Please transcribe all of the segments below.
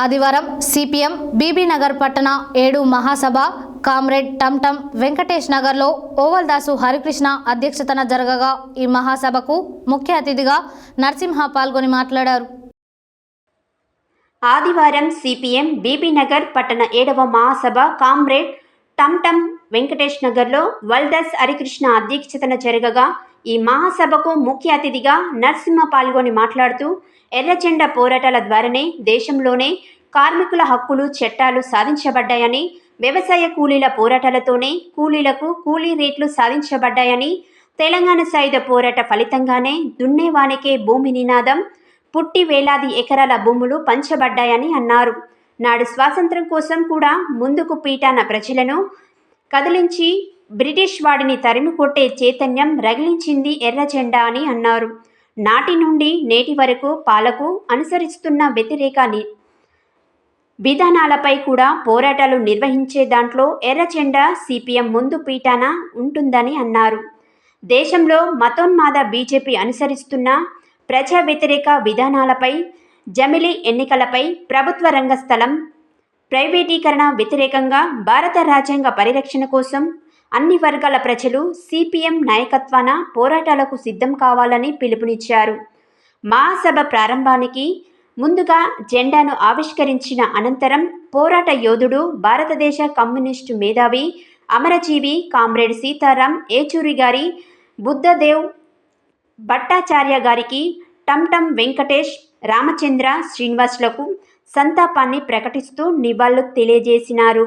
ఆదివారం సిపిఎం బీబీనగర్ పట్టణ ఏడు మహాసభ కామ్రేడ్ టంటం వెంకటేష్ నగర్లో ఓవల్ దాసు హరికృష్ణ అధ్యక్షతన జరగగా ఈ మహాసభకు ముఖ్య అతిథిగా నరసింహ పాల్గొని మాట్లాడారు. ఆదివారం సిపిఎం బీబీనగర్ పట్టణ ఏడవ మహాసభ కామ్రేడ్ టంటం వెంకటేష్ నగర్లో వల్దస్ హరికృష్ణ అధ్యక్షతన జరగగా ఈ మహాసభకు ముఖ్య అతిథిగా నరసింహ పాల్గొని మాట్లాడుతూ ఎర్రజెండ పోరాటాల ద్వారానే దేశంలోనే కార్మికుల హక్కులు చట్టాలు సాధించబడ్డాయని వ్యవసాయ కూలీల పోరాటాలతోనే కూలీలకు కూలీ రేట్లు సాధించబడ్డాయని తెలంగాణ సాయుధ పోరాట ఫలితంగానే దున్నేవానికే భూమి నినాదం పుట్టి వేలాది ఎకరాల భూములు పంచబడ్డాయని అన్నారు. నాడు స్వాతంత్రం కోసం కూడా ముందుకు పీటాన ప్రజలను కదిలించి బ్రిటిష్ వాడిని తరిమి కొట్టే చైతన్యం రగిలించింది ఎర్ర జెండా అని అన్నారు. నాటి నుండి నేటి వరకు పాలకు అనుసరిస్తున్న వ్యతిరేక ని- విధానాలపై కూడా పోరాటాలు నిర్వహించే దాంట్లో ఎర్ర జెండా సిపిఎం ముందు పీటాన ఉంటుందని అన్నారు. దేశంలో మతోన్మాద బీజేపీ అనుసరిస్తున్న ప్రజా వ్యతిరేక విధానాలపై జమిలీ ఎన్నికలపై ప్రభుత్వ రంగ స్థలం ప్రైవేటీకరణ వ్యతిరేకంగా భారత రాజ్యాంగ పరిరక్షణ కోసం అన్ని వర్గాల ప్రజలు సిపిఎం నాయకత్వాన పోరాటాలకు సిద్ధం కావాలని పిలుపునిచ్చారు. మహాసభ ప్రారంభానికి ముందుగా జెండాను ఆవిష్కరించిన అనంతరం పోరాట యోధుడు భారతదేశ కమ్యూనిస్టు మేధావి అమరజీవి కామ్రేడ్ సీతారాం ఏచూరి గారి బుద్ధదేవ్ భట్టాచార్య గారికి టంటం వెంకటేష్ రామచంద్ర శ్రీనివాసులకు సంతాపాన్ని ప్రకటిస్తూ నివాళులు తెలియజేసినారు.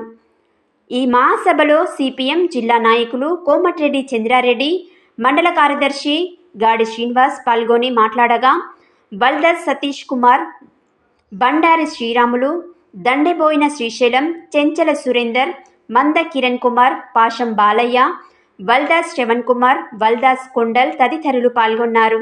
ఈ మహాసభలో సిపిఎం జిల్లా నాయకులు కోమటిరెడ్డి చంద్రారెడ్డి మండల కార్యదర్శి గాడి శ్రీనివాస్ పాల్గొని మాట్లాడగా బల్దర్ సతీష్ కుమార్ బండారి శ్రీరాములు దండెబోయిన శ్రీశైలం చెంచల సురేందర్ మంద కిరణ్ కుమార్ పాషం బాలయ్య వల్దాస్ శ్రవణ్ కుమార్ వల్దాస్ కొండల్ తదితరులు పాల్గొన్నారు.